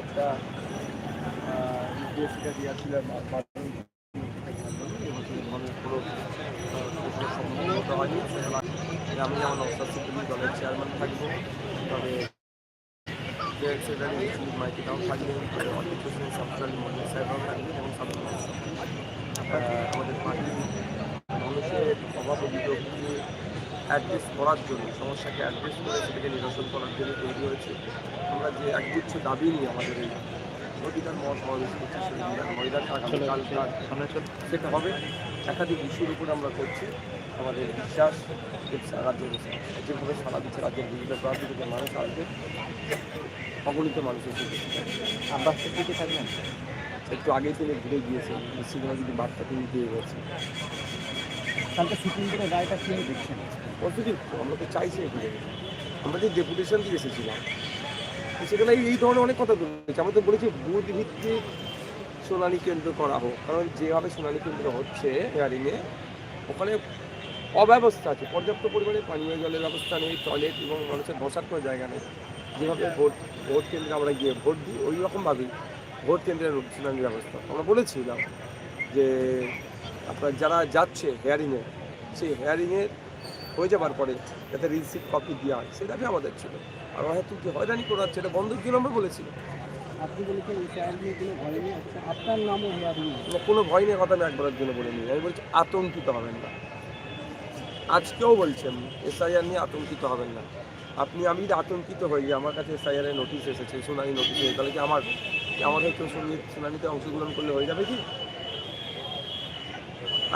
একটা নির্দেশিকা দিয়েছিলেন আমি যেমন সিপিএম দলের চেয়ারম্যান থাকব। তবে সেক্রেটারি মাইকিটাও থাকবেন অনেক সাবসালি মোহাম্মদ সাহেবরাও থাকবেন এবং আমাদের পার্টি অ্যাড্রেস করার জন্য সমস্যাকে অ্যাড্রেস করে সেটাকে নিরসন করার জন্য তৈরি হয়েছে। আমরা যে একগুচ্ছ দাবি নিয়ে আমাদের এই অধিকার মহাসমাবেশ করছি সেটা হবে একাধিক ইস্যুর উপরে আমরা করছি। আমাদের বিশ্বাস রাজ্যের যেভাবে সারা দিচ্ছে রাজ্যের বিভিন্ন প্রান্ত থেকে মানুষ আসবে অগণিত মানুষের সুযোগ আমরা দিকে থাকবেন একটু আগেই তিনি ঘুরে গিয়েছে সিনেমা যদি বার্তা তিনি দিয়ে গেছে। কালকে সুপ্রিম কোর্টের রায়টা কি দেখছেন পজিটিভ তো আমরা তো চাইছি এগুলো আমরা যে ডেপুটেশন দিয়ে এসেছিলাম সেখানে এই- ধরনের অনেক কথা বলেছি। আমরা তো বলেছি বুথ ভিত্তিক শুনানি কেন্দ্র করা হোক। কারণ যেভাবে শুনানি কেন্দ্র হচ্ছে হেয়ারিংয়ে ওখানে অব্যবস্থা আছে। পর্যাপ্ত পরিমাণে পানীয় জলের ব্যবস্থা নেই টয়লেট এবং মানুষের বসার কোনো জায়গা নেই। যেভাবে ভোট ভোট কেন্দ্রে আমরা গিয়ে ভোট দিই, ওই রকমভাবেই ভোট কেন্দ্রের শুনানির ব্যবস্থা। আমরা বলেছিলাম যে আপনার যারা যাচ্ছে হেয়ারিংয়ে সেই হেয়ারিংয়ের হয়ে যাবার পরে যাতে রিসিপ্ট কপি দেওয়া হয় সেটা দাবি আমাদের ছিল। আর হয়তো যে হয়রানি করা হচ্ছে এটা বন্ধের জন্য আমরা বলেছি আপনি বলেছেন এই চার নিয়ে কোনো ভয় নেই আচ্ছা আপনার নামও হেয়ারিং আমরা কোনো ভয় নিয়ে কথা আমি একবারের জন্য বলিনি। আমি বলছি আতঙ্কিত হবেন না। আজকেও বলছেন এসআইআর নিয়ে আতঙ্কিত হবেন না। আপনি আমি যদি আতঙ্কিত হই আমার কাছে এসআইআর এর নোটিশ এসেছে শুনানি নোটিশ এসেছে তাহলে কি আমার হয়ে কেউ শুনি শুনানিতে অংশগ্রহণ করলে হয়ে যাবে কি?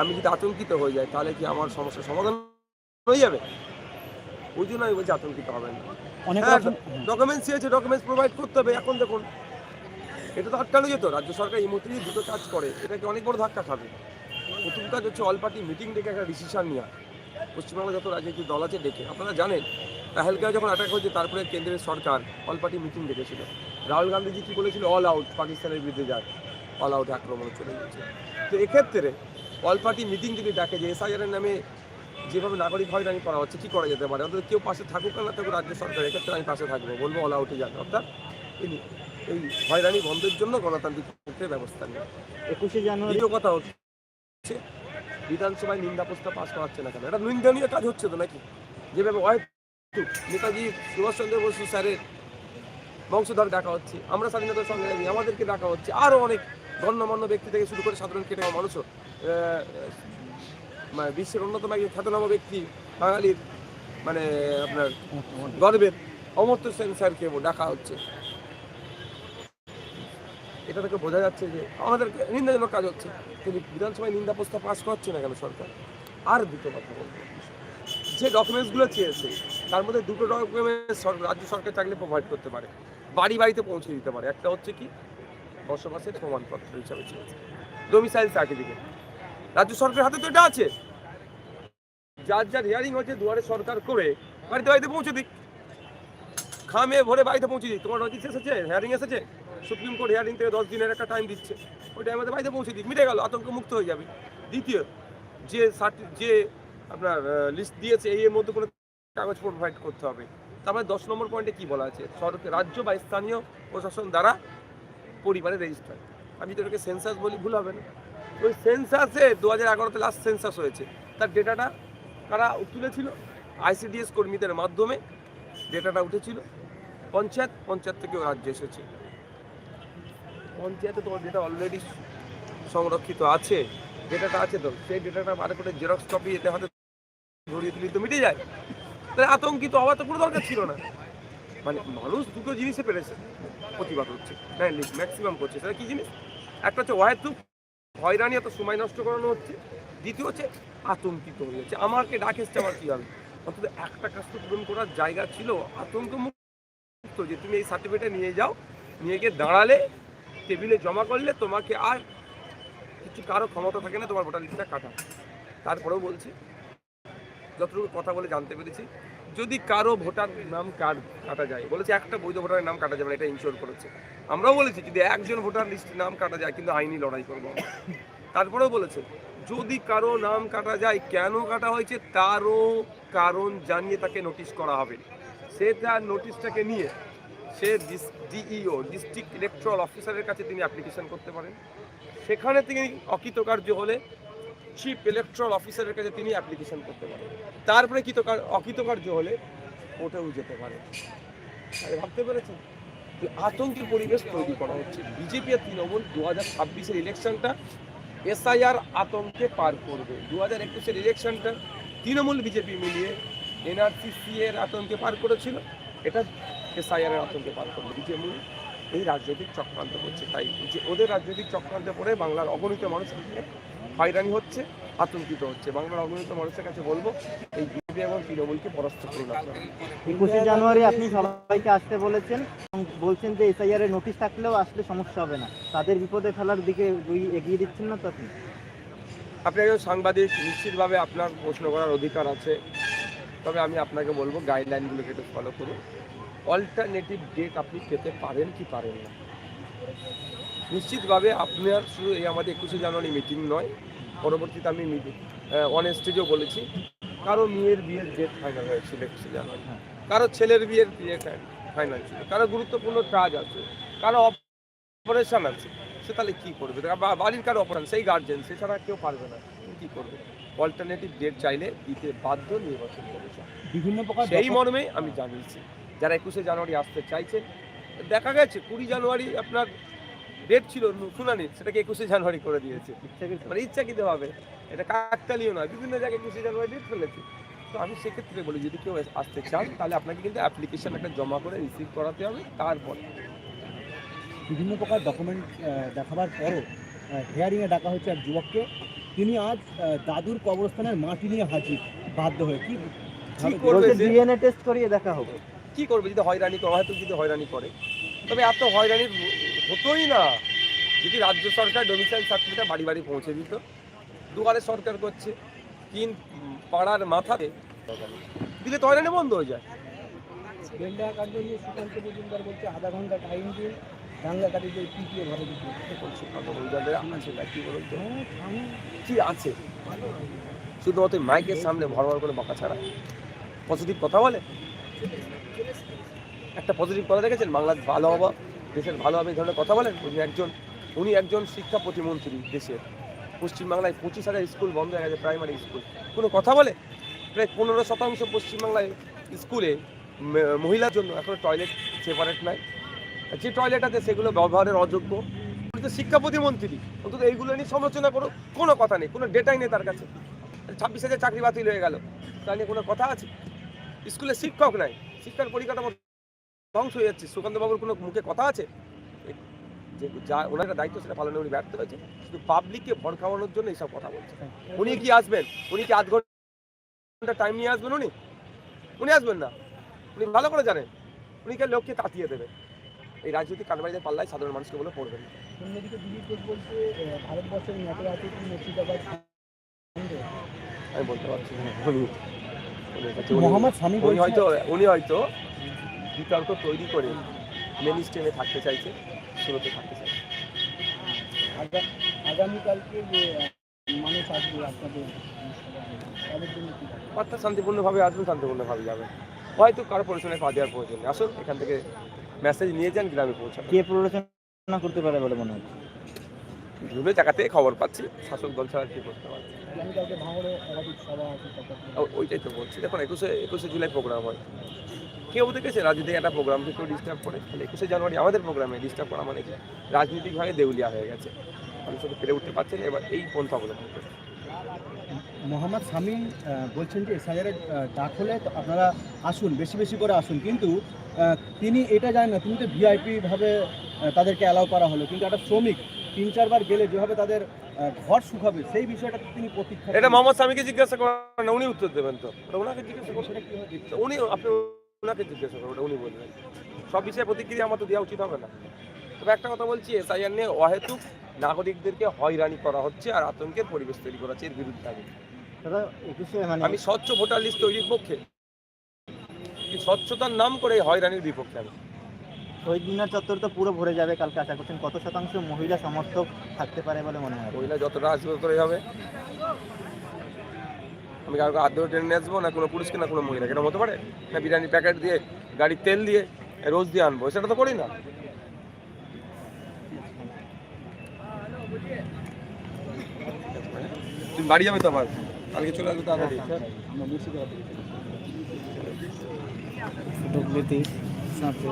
আমি যদি আতঙ্কিত হয়ে যাই তাহলে কি আমার সমস্যার সমাধান হয়ে যাবে। ওই জন্য আমি বলছি আতঙ্কিত হবেন অনেক ডকুমেন্টস চেয়েছে ডকুমেন্টস প্রোভাইড করতে হবে। এখন দেখুন এটা তো আটকানো যেত রাজ্য সরকার এই মুহূর্তে দুটো কাজ করে এটাকে অনেক বড় ধাক্কা খাবে। প্রথম কাজ হচ্ছে অল পার্টি মিটিং ডেকে একটা ডিসিশন নেওয়া। পশ্চিমবাংলা যত রাজনৈতিক দল আছে ডেকে। আপনারা জানেন পেহেলগাঁও যখন অ্যাটাক হয়েছে তারপরে কেন্দ্রের সরকার অল পার্টি মিটিং ডেকেছিল। রাহুল গান্ধীজি কি বলেছিল? অল আউট পাকিস্তানের বিরুদ্ধে যায়। অল আউট আক্রমণে চলে গেছে। তো এক্ষেত্রে অল পার্টি মিটিং যদি ডাকে যে এসআইআর এর নামে যেভাবে নাগরিক হয়রানি করা হচ্ছে কি করা যেতে পারে? অন্তত কেউ পাশে থাকুক না থাকুক রাজ্য সরকার এক্ষেত্রে আমি পাশে থাকব বলব অল আউটে যান অর্থাৎ এই এই হয়রানি বন্ধের জন্য গণতান্ত্রিক পক্ষের ব্যবস্থা নেই একুশে জানুয়ারি কথা হচ্ছে বিধানসভায় নিন্দা প্রস্তাব পাস করাচ্ছে না কেন? এটা নিন্দনীয় কাজ হচ্ছে তো নাকি? যেভাবে হয়তো নেতাজি সুভাষচন্দ্র বসু স্যারের বংশধর ডাকা হচ্ছে আমরা স্বাধীনতা সংগ্রামী আমাদেরকে ডাকা হচ্ছে আরও অনেক গণ্যমান্য ব্যক্তি থেকে শুরু করে সাধারণ কেটে মানুষও মানে বিশ্বের অন্যতম একজন খ্যাতনামা ব্যক্তি, বাঙালির মানে আপনার গর্বের অমর্ত্য সেন স্যারকে ডাকা হচ্ছে। এটা থেকে বোঝা যাচ্ছে যে আমাদেরকে নিন্দাজনক কাজ হচ্ছে। কিন্তু বিধানসভায় নিন্দা প্রস্তাব পাস করছে না কেন সরকার? আর দুটো কথা বলব। যে ডকুমেন্টসগুলো চেয়েছে, তার মধ্যে দুটো ডকুমেন্টস রাজ্য সরকার চাইলে প্রোভাইড করতে পারে। বাড়ি বাড়িতে পৌঁছে দিতে পারে। একটা হচ্ছে কি, বসবাসের প্রমাণপত্র হিসাবে চেয়েছে। ডোমিসাইল সার্টিফিকেট রাজ্য সরকারের হাতে তো এটা আছে। যার যার হিয়ারিং হচ্ছে দুয়ারে সরকার করে বাড়িতে বাড়িতে পৌঁছে দিক। খামে ভরে বাড়িতে পৌঁছে দিক। তোমার নোটিস এসেছে হিয়ারিং এসেছে? সুপ্রিম কোর্ট হিয়ারিং থেকে দশ দিনের একটা টাইম দিচ্ছে। ওই টাইমে বাড়িতে পৌঁছে দিক। মিটে গেল আতঙ্ক মুক্ত হয়ে যাবে। দ্বিতীয়, যে যে আপনার লিস্ট দিয়েছে, এই এর মধ্যে কোনো কাগজ প্রোভাইড করতে হবে। তারপরে দশ নম্বর পয়েন্টে কি বলা আছে? সরকার রাজ্য বা স্থানীয় প্রশাসন দ্বারা পরিবারে রেজিস্টার আমি তো এটাকে সেন্সাস বলি, ভুল হবে না। ওই সেন্সাসে দু হাজার এগারোতে লাস্ট সেন্সাস হয়েছে। তার ডেটাটা কারা তুলেছিল? আইসিডিএস কর্মীদের মাধ্যমে ডেটাটা উঠেছিল। পঞ্চায়েত পঞ্চায়েত থেকেও রাজ্যে এসেছে। পঞ্চায়েতে তোমার ডেটা অলরেডি সংরক্ষিত আছে। ডেটাটা আছে তো? সেই ডেটাটা বার করে জেরক্স কপি এতে হাতে ধরিয়ে তুলি তো মিটে যায়। তাহলে আতঙ্কিত হওয়ার তো কোনো দরকার ছিল না। মানে মানুষ দুটো জিনিসে পেরেছে। প্রতিবাদ হচ্ছে। ম্যাক্সিমাম করছে। সেটা কী জিনিস? একটা হচ্ছে হয়তো হয়রানি এত সময় নষ্ট করানো হচ্ছে। দ্বিতীয় হচ্ছে আতঙ্কিত হয়ে যাচ্ছে। আমাকে ডাক আমার কি হবে? অন্তত একটা কাজ তো পূরণ করার জায়গা ছিল। আতঙ্ক মুক্ত যে তুমি এই সার্টিফিকেট নিয়ে যাও, নিয়ে গিয়ে দাঁড়ালে, টেবিলে জমা করলে তোমাকে আর কিছু কারও ক্ষমতা থাকে না, তোমার ভোটার লিস্টটা কাটা তারপরেও বলছি, যতটুকু কথা বলে জানতে পেরেছি যদি কারও ভোটার নাম কার্ড কাটা যায়? বলেছে একটা বৈধ ভোটারের নাম কাটা যাবে না, এটা ইনশোর করেছে। আমরাও বলেছি, যদি একজন ভোটার লিস্ট নাম কাটা যায়, কিন্তু আইনি লড়াই করব তারপরেও বলেছে, যদি কারও নাম কাটা যায়, কেন কাটা হয়েছে, তারও কারণ জানিয়ে তাকে নোটিশ করা হবে। সে তার নোটিশটাকে নিয়ে সে ডিইও ডিস্ট্রিক্ট ইলেকট্রাল অফিসারের কাছে তিনি অ্যাপ্লিকেশন করতে পারেন। সেখানে তিনি অকৃতকার্য হলে চিফ ইলেকট্রাল অফিসারের কাছে তিনি অ্যাপ্লিকেশন করতে পারেন। তারপরে কৃতকার, অকৃতকার্য হলে কোর্টেও যেতে পারে। আরে, ভাবতে পেরেছেন? যে আতঙ্কি পরিবেশ তৈরি করা হচ্ছে। বিজেপি আর তৃণমূল দু হাজার ছাব্বিশের ইলেকশনটা এসআইআর আতঙ্কে পার করবে। দু হাজার একুশের ইলেকশনটা তৃণমূল বিজেপি মিলিয়ে এনআরসিসি এর আতঙ্কে পার করেছিল। এটা এসআইআর এর আতঙ্কে পার করবে বিজেপি এই রাজনৈতিক চক্রান্ত করছে। তাই যে ওদের রাজনৈতিক চক্রান্তে পড়ে বাংলার অগণিত মানুষ হয়রানি হচ্ছে আতঙ্কিত হচ্ছে। বাংলার অগণিত মানুষের কাছে বলব এই বিজেপি এবং তৃণমূলকে পরাস্ত করুন একুশে জানুয়ারি আপনি সবাইকে আসতে বলেছেন এবং বলছেন যে এসআইআর এর নোটিশ থাকলেও আসলে সমস্যা হবে না। তাদের বিপদে ফেলার দিকে এগিয়ে দিচ্ছেন না তো আপনি? আপনি একজন সাংবাদিক নিশ্চিতভাবে আপনার প্রশ্ন করার অধিকার আছে। তবে আমি আপনাকে বলব গাইডলাইনগুলোকে একটু ফলো করুন। অল্টারনেটিভ ডেট আপনি পেতে পারেন কি পারেন না? নিশ্চিতভাবে আপনার শুধু এই আমাদের একুশে জানুয়ারি মিটিং নয় পরবর্তীতে আমি অন স্টেজেও বলেছি কারও মেয়ের বিয়ের ডেট ফাইনাল হয়েছিল একুশে জানুয়ারি। কারও ছেলের বিয়ের বিয়ে ফাইনাল ছিল। কারও গুরুত্বপূর্ণ কাজ আছে। কারও অপারেশন আছে। সে তাহলে কি করবে? বাড়ির কারও অপারেশন সেই গার্জেন সে ছাড়া কেউ পারবে না। কি করবে? অল্টারনেটিভ ডেট চাইলে দিতে বাধ্য নির্বাচন কমিশন। বিভিন্ন প্রকার সেই মর্মে আমি জানিয়েছি। যারা একুশে জানুয়ারি আসতে চাইছে। দেখা গেছে কুড়ি জানুয়ারি আপনার ডেট ছিল শুনানি সেটাকে একুশে জানুয়ারি করে দিয়েছে। মানে ইচ্ছাকৃতভাবে এটা কাকতালীয় নয় বিভিন্ন জায়গায় একুশে জানুয়ারি ডেট ফেলেছে। তো আমি সেক্ষেত্রে বলি যদি কেউ আসতে চান তাহলে আপনাকে কিন্তু অ্যাপ্লিকেশন একটা জমা করে রিসিভ করাতে হবে তারপরে। বিভিন্ন প্রকার ডকুমেন্ট দেখাবার পরও হেয়ারিংয়ে ডাকা হচ্ছে এক যুবককে। তিনি আজ দাদুর কবরস্থানের মাটি নিয়ে হাজির বাধ্য হয়ে। কি ডিএনএ টেস্ট করিয়ে দেখা হবে। কি করবে যদি হয়রানি করে? হয়তো যদি হয়রানি করে। তবে এত হয়রানি হতোই না। যদি রাজ্য সরকার ডোমিসাইল সার্টিফিকেট বাড়ি বাড়ি পৌঁছে দিত দুয়ারে সরকার করছে তিন পাড়ার মাথাতে দিলে তো হয়রানি বন্ধ হয়ে যায়। বেলডা কাণ্ড নিয়ে সুকান্ত মজুমদার বলছে আধা ঘণ্টা টাইম দিন দাঙ্গাকারীদের কি কি আছে? শুধুমাত্র মাইকের সামনে ভর ভর করে বকা ছাড়া পজিটিভ কথা বলে? একটা পজিটিভ কথা দেখেছেন? বাংলাদেশ ভালো হব, দেশের ভালো হবে এই ধরনের কথা বলেন? উনি একজন উনি একজন শিক্ষা প্রতিমন্ত্রী দেশের পশ্চিমবাংলায় পঁচিশ হাজার স্কুল বন্ধ হয়ে গেছে প্রাইমারি স্কুল কোনো কথা বলে? প্রায় পনেরো শতাংশ পশ্চিমবাংলায় স্কুলে মহিলার জন্য এখন টয়লেট সেপারেট নাই। যে টয়লেট আছে সেগুলো ব্যবহারের অযোগ্য। তো শিক্ষা প্রতিমন্ত্রী। অন্তত এইগুলো নিয়ে সমালোচনা করো কোনো কথা নেই, কোনো ডেটাই নেই তার কাছে। ছাব্বিশ হাজার চাকরি বাতিল হয়ে গেল। তা নিয়ে কোনো কথা আছে? স্কুলে শিক্ষক নাই। শিক্ষার পরিকাঠামো ধ্বংস হয়ে যাচ্ছে। সুকান্তবাবুর কোনো মুখে কথা আছে? যে যা ওনার দায়িত্ব সেটা পালনে উনি ব্যর্থ হয়েছে শুধু পাবলিককে ভর খাওয়ানোর জন্য এইসব কথা বলছে উনি কি আসবেন? উনি কি আধ ঘণ্টা টাইম নিয়ে আসবেন উনি? উনি আসবেন না। উনি ভালো করে জানেন। উনি কে লোককে তাতিয়ে দেবে। এই রাজনৈতিক কারবারিদের পাল্লায় সাধারণ মানুষকে বলে পড়বেন অন্যদিকে দিলীপ ঘোষ বলছে আহ, ভারতবর্ষের নেতারাজনীতি মুর্শিদাবাদ? আমি বলতে পারছি মোহাম্মদ সামি উনি হয়তো উনি হয়তো বিতর্ক তৈরি করে মেন স্ট্রিমে থাকতে চাইছে শুরুতে থাকতে চাইছে। আগা- আগামীকালকে মানুষ আসবে আপনাদের? অর্থাৎ শান্তিপূর্ণভাবে আসবেন শান্তিপূর্ণভাবে যাবেন। হয়তো কারও পরিচালনায় পা দেওয়ার প্রয়োজন আসুন এখান থেকে মেসেজ নিয়ে যান গ্রামে পৌঁছাবেন কে প্ররোচনা করতে পারে বলে মনে হচ্ছে? বিভিন্ন জায়গা থেকে খবর পাচ্ছি শাসক দল ছাড়া কি করতে পারছে। ওইটাই তো বলছি। দেখুন একুশে একুশে জুলাই প্রোগ্রাম হয়। কেউ দেখেছে? রাজনীতি একটা প্রোগ্রামকে কেউ ডিস্টার্ব করে। তাহলে একুশে জানুয়ারি আমাদের প্রোগ্রামে ডিস্টার্ব করা মানে কি? রাজনীতিকভাবে দেউলিয়া হয়ে গেছে। মানুষ শুধু পেরে উঠতে পারছেন এবার এই পন্থা অবলম্বন করছে। মোহাম্মদ আহ, বলছেন যে এসআইআর ডাক হলে তো আপনারা আসুন বেশি বেশি করে আসুন। কিন্তু তিনি এটা জানেন না তিনি তো ভিআইপি ভাবে তাদেরকে অ্যালাউ করা হলো। কিন্তু একটা শ্রমিক তিন চারবার গেলে যেভাবে তাদের ঘর শুকাবে সেই বিষয়টা তিনি প্রতীক্ষা এটা মোহাম্মদ স্বামীকে জিজ্ঞাসা করেন না উনি উত্তর দেবেন তো। ওনাকে জিজ্ঞাসা? তো উনি আপনি ওনাকে জিজ্ঞাসা করুন উনি বলবেন। সব বিষয়ে প্রতিক্রিয়া আমার তো দেওয়া উচিত হবে না। তবে একটা কথা বলছি এসআইআর নিয়ে অহেতুক নাগরিকদেরকে হয়রানি করা হচ্ছে আর আতঙ্কের পরিবেশ তৈরি করা হচ্ছে এর বিরুদ্ধে আমি মানে আমি স্বচ্ছ ভোটার লিস্ট তৈরির পক্ষে। স্বচ্ছতার নাম করে এই হয়রানির বিপক্ষে আমি। শহীদ মিনার চত্বর তো পুরো ভরে যাবে কালকে আশা করছেন। কত শতাংশ মহিলা সমর্থক থাকতে পারে বলে মনে হয়? মহিলা যতটা আসবে ততটাই হবে। আমি কাউকে ধরে টেনে নিয়ে আসব না কোনো পুরুষকে না কোনো মহিলাকে। এটা হতে পারে? না বিরিয়ানি প্যাকেট দিয়ে, গাড়ির তেল দিয়ে, রোজ দিয়ে আনব। সেটা তো করি না। বাড়ি যাবে তো আবার? কালকে চলে আসবে তাড়াতাড়ি আমরা মুর্শিদাবাদ। সাথে